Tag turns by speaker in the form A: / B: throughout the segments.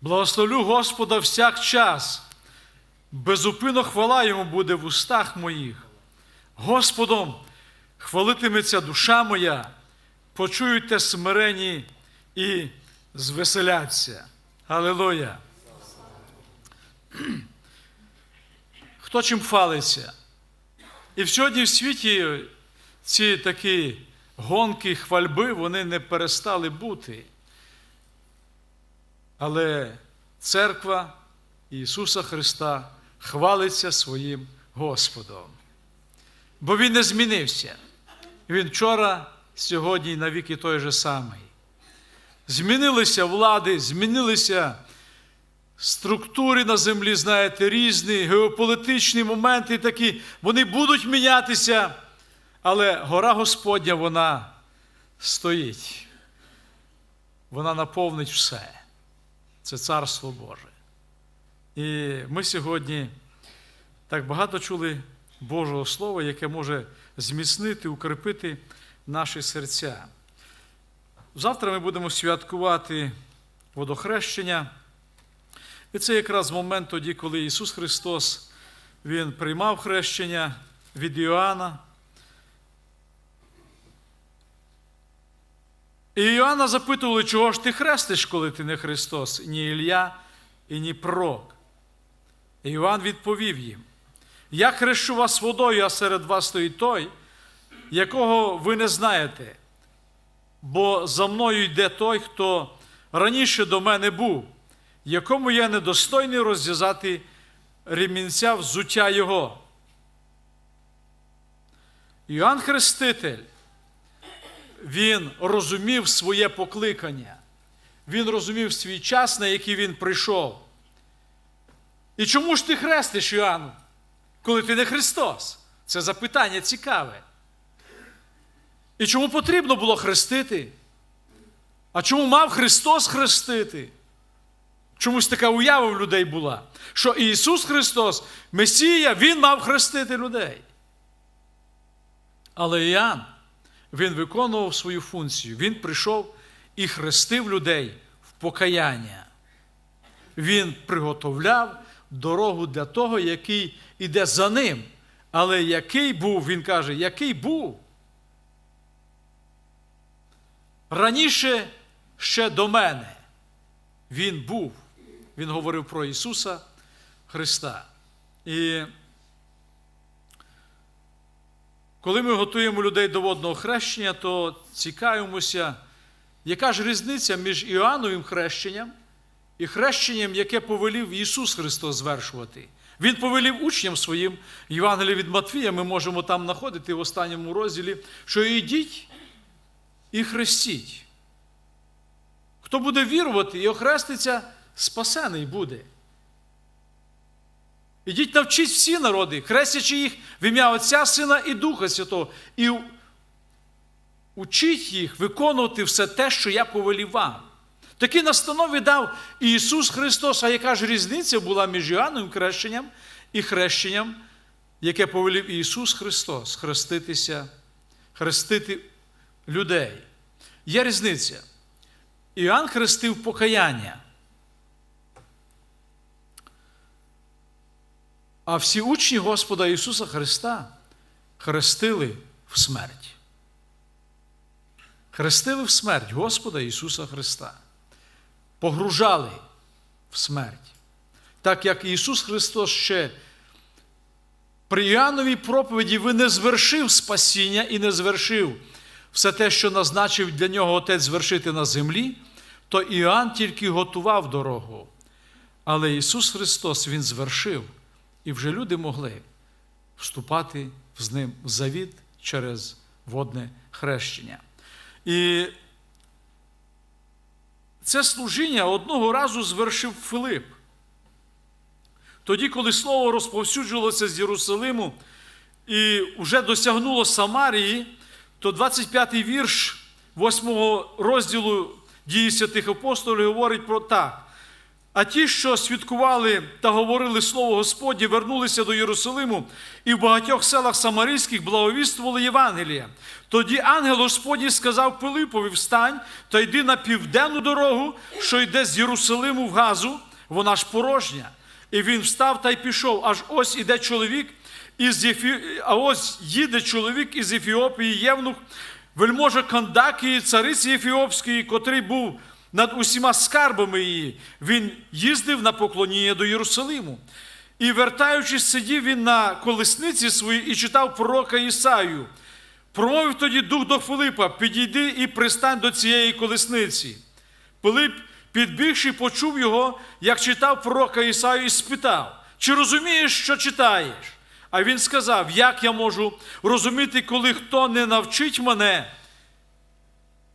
A: Благословлю Господа всяк час, безупинно хвала Йому буде в устах моїх. Господом хвалитиметься душа моя, почуйте смирені і звеселяться. Аллилуйя! Хто чим хвалиться? І сьогодні в світі ці такі гонки, хвальби, вони не перестали бути. Але церква Ісуса Христа хвалиться своїм Господом. Бо Він не змінився. Він вчора, сьогодні і навіки той же самий. Змінилися влади, змінилися структури на землі, знаєте, різні, геополітичні моменти такі, вони будуть мінятися, але гора Господня, вона стоїть. Вона наповнить все. Це Царство Боже. І ми сьогодні так багато чули Божого Слова, яке може зміцнити, укріпити наші серця. Завтра ми будемо святкувати водохрещення. І це якраз момент тоді, коли Ісус Христос Він приймав хрещення від Іоанна. І Іоанна запитували, чого ж ти хрестиш, коли ти не Христос, ні Ілля і ні пророк. І Іоанн відповів їм: Я хрещу вас водою, а серед вас стоїть той, якого ви не знаєте, бо за мною йде той, хто раніше до мене був, якому я недостойний розв'язати ремінця взуття його. Іоанн Хреститель, він розумів своє покликання, він розумів свій час, на який він прийшов. І чому ж ти хрестиш, Іоанну, коли ти не Христос? Це запитання цікаве. І чому потрібно було хрестити? А чому мав Христос хрестити? Чомусь така уява в людей була, що Ісус Христос, Месія, Він мав хрестити людей. Але Іоанн, він виконував свою функцію. Він прийшов і хрестив людей в покаяння. Він приготовляв дорогу для того, який іде за ним. Але який був, він каже, який був? Раніше ще до мене він був. Він говорив про Ісуса Христа. І коли ми готуємо людей до водного хрещення, то цікавимося, яка ж різниця між Іоанновим хрещенням і хрещенням, яке повелів Ісус Христос звершувати. Він повелів учням своїм, Євангелії від Матвія, ми можемо там знаходити в останньому розділі, що йдіть і хрестіть. Хто буде вірувати і охреститься, спасений буде. Ідіть навчіть всі народи, хрестячи їх в ім'я Отця, Сина і Духа Святого. І учіть їх виконувати все те, що я повелів вам. Такі настанови дав Ісус Христос. А яка ж різниця була між Іоанновим хрещенням і хрещенням, яке повелів Ісус Христос хреститися, хрестити людей? Є різниця. Іоанн хрестив покаяння. А всі учні Господа Ісуса Христа хрестили в смерть. Хрестили в смерть Господа Ісуса Христа. Погружали в смерть. Так як Ісус Христос ще при Іоанновій проповіді ви не звершив спасіння і не звершив все те, що назначив для нього Отець звершити на землі, то Іоанн тільки готував дорогу. Але Ісус Христос Він звершив, і вже люди могли вступати з ним в завіт через водне хрещення. І це служіння одного разу звершив Филип. Тоді, коли слово розповсюджувалося з Єрусалиму і вже досягнуло Самарії, то 25-й вірш 8 розділу дії святих апостолів говорить про так. А ті, що свідкували та говорили слово Господнє, вернулися до Єрусалиму і в багатьох селах Самарійських благовіствували Євангелія. Тоді ангел Господній сказав Пилипові: Встань та йди на південну дорогу, що йде з Єрусалиму в Газу, вона ж порожня. І він встав та й пішов. Аж ось іде чоловік із Єфі... а ось їде чоловік із Ефіопії, Євнух, вельможа Кандакії, цариці Ефіопської, котрий був над усіма скарбами її. Він їздив на поклоніння до Єрусалиму. І, вертаючись, сидів він на колесниці своїй і читав пророка Ісаю. Промовив тоді дух до Филипа: підійди і пристань до цієї колесниці. Пилип, підбігши, почув його, як читав пророка Ісаю, і спитав: Чи розумієш, що читаєш? А він сказав: Як я можу розуміти, коли хто не навчить мене?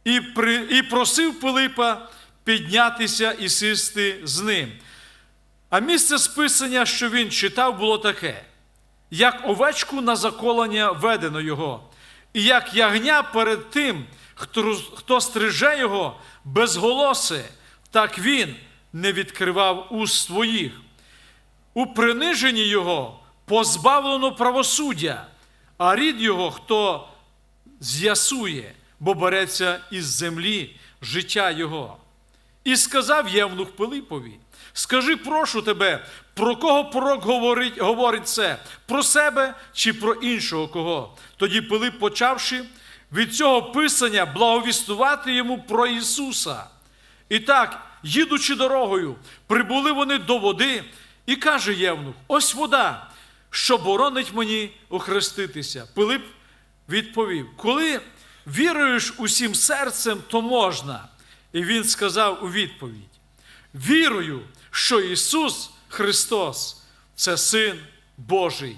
A: І, при, і просив Пилипа піднятися і сісти з ним. А місце списання, що він читав, було таке: як овечку на заколення ведено його, і як ягня перед тим, хто, хто стриже його безголосе, так він не відкривав уст своїх. У приниженні його позбавлено правосуддя, а рід його хто з'ясує, бо береться із землі життя його. І сказав Євнух Пилипові: Скажи, прошу тебе, про кого пророк говорить, говорить це, про себе чи про іншого кого? Тоді Пилип, почавши від цього писання, благовістувати йому про Ісуса. І так, їдучи дорогою, прибули вони до води, і каже Євнух: ось вода, що боронить мені охреститися. Пилип відповів: Коли віруєш усім серцем, то можна. І він сказав у відповідь: Вірую, що Ісус Христос це Син Божий.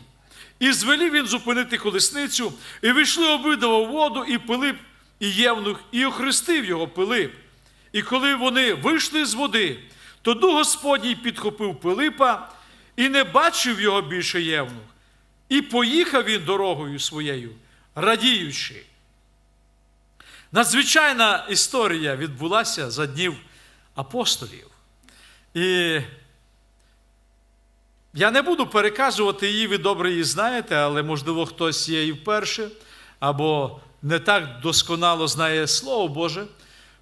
A: І звелів він зупинити колесницю, і вийшли обидва в воду, і Пилип, і Євнух, і охрестив його Пилип. І коли вони вийшли з води, то Дух Господній підхопив Пилипа і не бачив його більше Євнух. І поїхав він дорогою своєю, радіючи. Надзвичайна історія відбулася за днів апостолів. І я не буду переказувати її, ви добре її знаєте, але, можливо, хтось є і вперше, або не так досконало знає Слово Боже,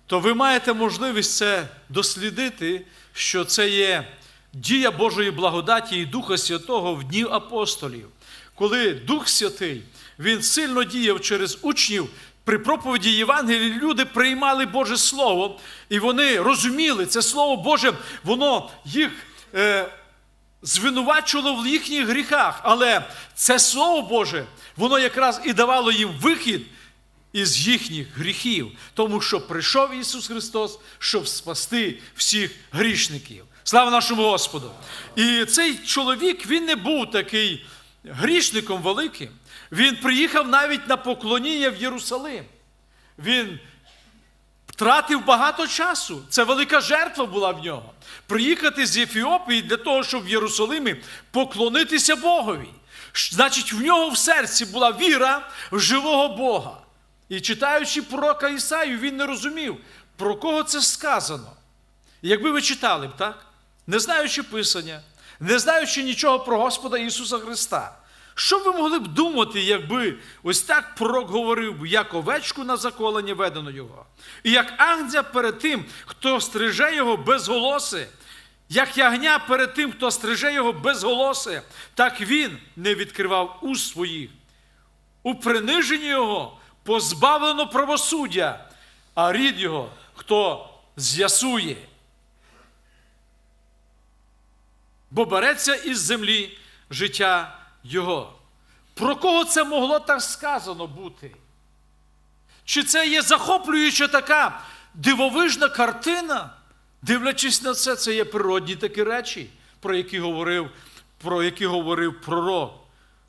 A: то ви маєте можливість це дослідити, що це є дія Божої благодаті і Духа Святого в дні апостолів, коли Дух Святий він сильно діяв через учнів. При проповіді Євангелії люди приймали Боже Слово, і вони розуміли, це Слово Боже, воно їх е, звинувачувало в їхніх гріхах. Але це Слово Боже, воно якраз і давало їм вихід із їхніх гріхів, тому що прийшов Ісус Христос, щоб спасти всіх грішників. Слава нашому Господу! І цей чоловік він не був такий грішником великим. Він приїхав навіть на поклоніння в Єрусалим. Він втратив багато часу. Це велика жертва була в нього. Приїхати з Ефіопії для того, щоб в Єрусалимі поклонитися Богові. Значить, в нього в серці була віра в живого Бога. І читаючи пророка Ісаю, він не розумів, про кого це сказано. Якби ви читали б, так? Не знаючи Писання, не знаючи нічого про Господа Ісуса Христа. Що ви могли б думати, якби ось так пророк говорив, як овечку на заколення ведено його, і як ангзя перед тим, хто стриже його безголосе, як ягня перед тим, хто стриже його безголосе, так він не відкривав уст своїх. У приниженні його позбавлено правосуддя, а рід його хто з'ясує. Бо береться із землі життя його. Про кого це могло так сказано бути? Чи це є захоплююча така дивовижна картина? Дивлячись на це, це є природні такі речі, про які говорив, про які говорив пророк.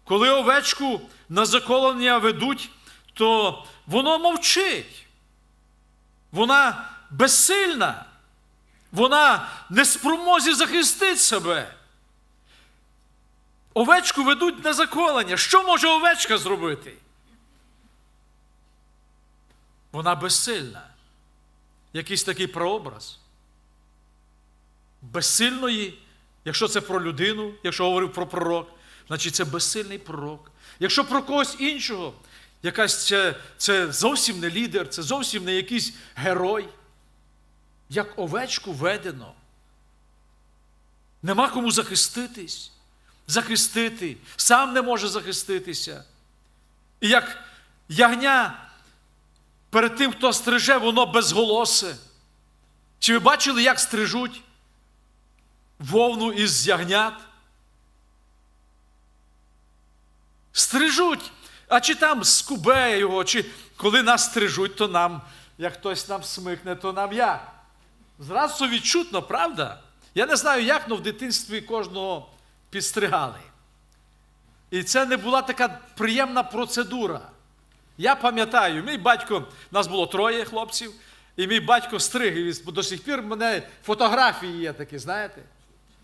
A: Коли овечку на заколення ведуть, то воно мовчить. Вона безсильна. Вона не спромозі захистити себе. Овечку ведуть на заколення. Що може овечка зробити? Вона безсильна. Якийсь такий прообраз. безсильної, якщо це про людину, якщо говорив про пророк, значить це безсильний пророк. Якщо про когось іншого, якась це, це зовсім не лідер, це зовсім не якийсь герой, як овечку ведено. Нема кому захиститись, захистити, сам не може захиститися. І як ягня перед тим, хто стриже, воно безголосе. Чи ви бачили, як стрижуть вовну із ягнят? Стрижуть. А чи там скубеє його, чи коли нас стрижуть, то нам, як хтось нам смикне, то нам як? Зразу відчутно, правда? Я не знаю, як, але в дитинстві кожного підстригали. І це не була така приємна процедура. Я пам'ятаю, мій батько, нас було троє хлопців, і мій батько стриг, і до сих пір в мене фотографії є такі, знаєте?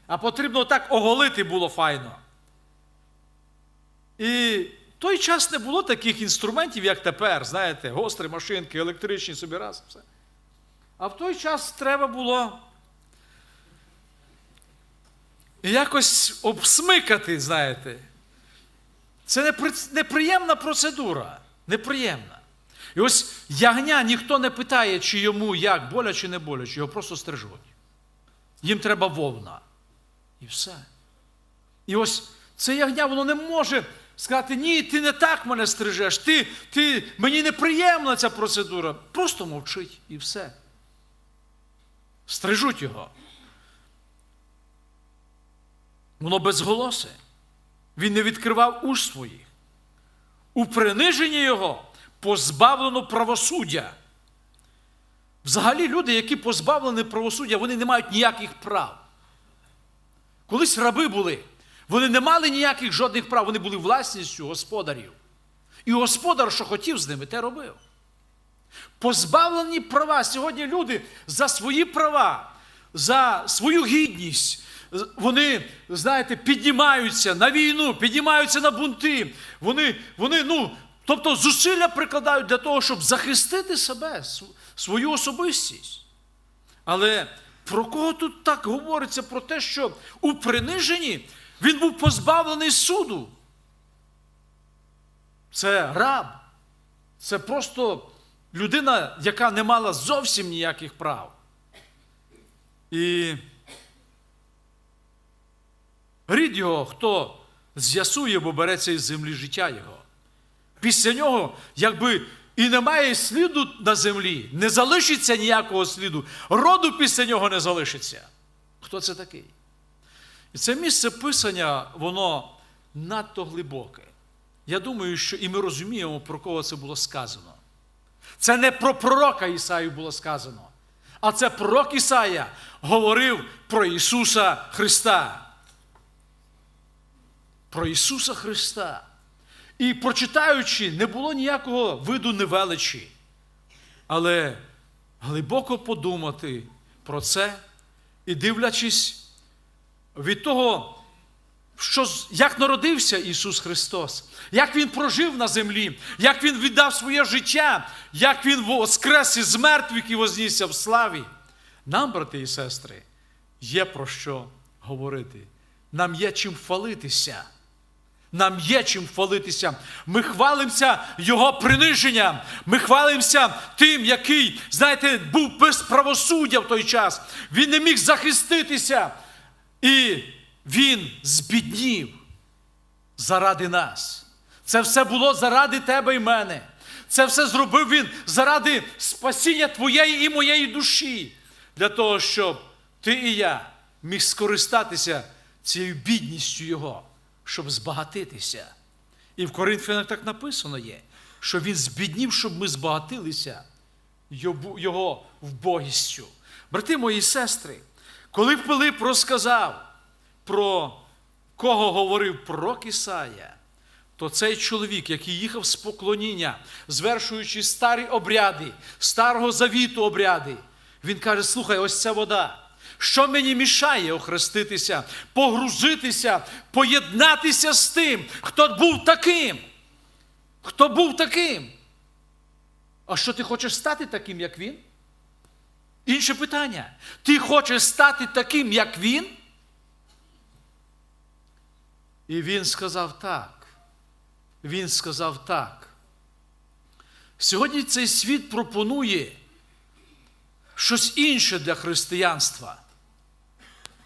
A: А потрібно так оголити було файно. І в той час не було таких інструментів, як тепер, знаєте, гострі машинки, електричні собі раз. Все. А в той час треба було якось обсмикати, знаєте. Це неприємна процедура. Неприємна. І ось ягня ніхто не питає, чи йому як боляче, не боляче, його просто стрижуть. Їм треба вовна. І все. І ось це ягня, воно не може сказати, ні, ти не так мене стрижеш, ти, ти, мені неприємна ця процедура. Просто мовчить і все. Стрижуть його. Воно безголосе. Він не відкривав уж своїх. У приниженні його позбавлено правосуддя. Взагалі, люди, які позбавлені правосуддя, вони не мають ніяких прав. Колись раби були, вони не мали ніяких жодних прав, вони були власністю господарів. І господар, що хотів з ними, те робив. Позбавлені права. Сьогодні люди за свої права, за свою гідність, вони, знаєте, піднімаються на війну, піднімаються на бунти. Вони, вони, ну, тобто зусилля прикладають для того, щоб захистити себе, свою особистість. Але про кого тут так говориться? Про те, що у приниженні він був позбавлений суду. Це раб. Це просто людина, яка не мала зовсім ніяких прав. І рід його, хто з'ясує, бо береться із землі життя його. Після нього, якби і немає сліду на землі, не залишиться ніякого сліду, роду після нього не залишиться. Хто це такий? І це місце писання, воно надто глибоке. Я думаю, що і ми розуміємо, про кого це було сказано. Це не про пророка Ісаю було сказано, а це пророк Ісая говорив про Ісуса Христа. Про Ісуса Христа. І прочитаючи, не було ніякого виду невеличі. Але глибоко подумати про це і дивлячись від того, що, як народився Ісус Христос, як Він прожив на землі, як Він віддав своє життя, як Він воскрес із мертвих і вознісся в славі. Нам, брати і сестри, є про що говорити. Нам є чим хвалитися. Нам є чим хвалитися. Ми хвалимося Його приниженням. Ми хвалимося тим, який, знаєте, був без правосуддя в той час. Він не міг захиститися. І він збіднів заради нас. Це все було заради тебе і мене. Це все зробив він заради спасіння твоєї і моєї душі, для того, щоб ти і я міг скористатися цією бідністю Його, щоб збагатитися. І в Коринфянах так написано є, що він збіднів, щоб ми збагатилися його вбогістю. Брати мої і сестри, коли Пилип розказав про кого говорив пророк Ісая, то цей чоловік, який їхав з поклоніння, звершуючи старі обряди, старого завіту обряди, він каже: слухай, ось ця вода. Що мені мішає охреститися, погрузитися, поєднатися з тим, хто був таким? Хто був таким? А що ти хочеш стати таким, як він? Інше питання. Ти хочеш стати таким, як він? І він сказав так. Він сказав так. Сьогодні цей світ пропонує щось інше для християнства.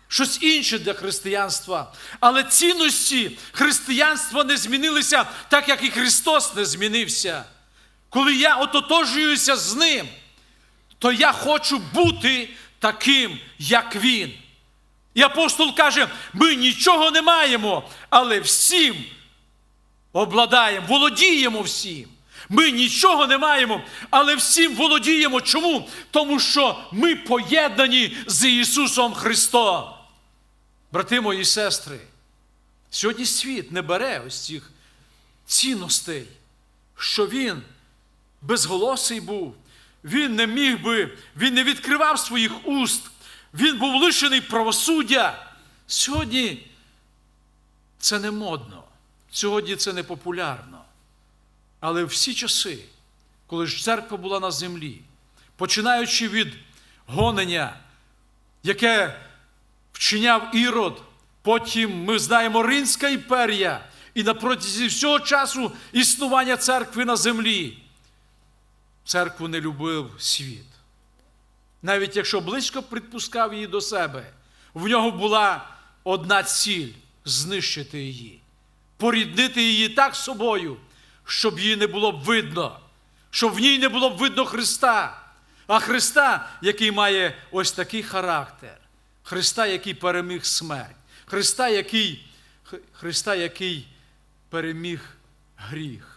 A: Щось інше для християнства. Але цінності християнства не змінилися так, як і Христос не змінився. Коли я ототожуюся з Ним, то я хочу бути таким, як Він. І апостол каже: ми нічого не маємо, але всім обладаємо, володіємо всім. Ми нічого не маємо, але всім володіємо. Чому? Тому що ми поєднані з Ісусом Христом. Брати мої сестри, сьогодні світ не бере ось цих цінностей, що Він безголосий був, він не міг би, він не відкривав своїх уст, він був лишений правосуддя. Сьогодні це не модно, сьогодні це не популярно. Але всі часи, коли ж церква була на землі, починаючи від гонення, яке вчиняв Ірод, потім ми знаємо Римська імперія, і на протязі всього часу існування церкви на землі, церкву не любив світ. Навіть якщо близько підпускав її до себе, в нього була одна ціль знищити її, поріднити її так собою, щоб її не було б видно, щоб в ній не було б видно Христа. А Христа, який має ось такий характер, Христа, який переміг смерть, Христа, який, Христа, який переміг гріх.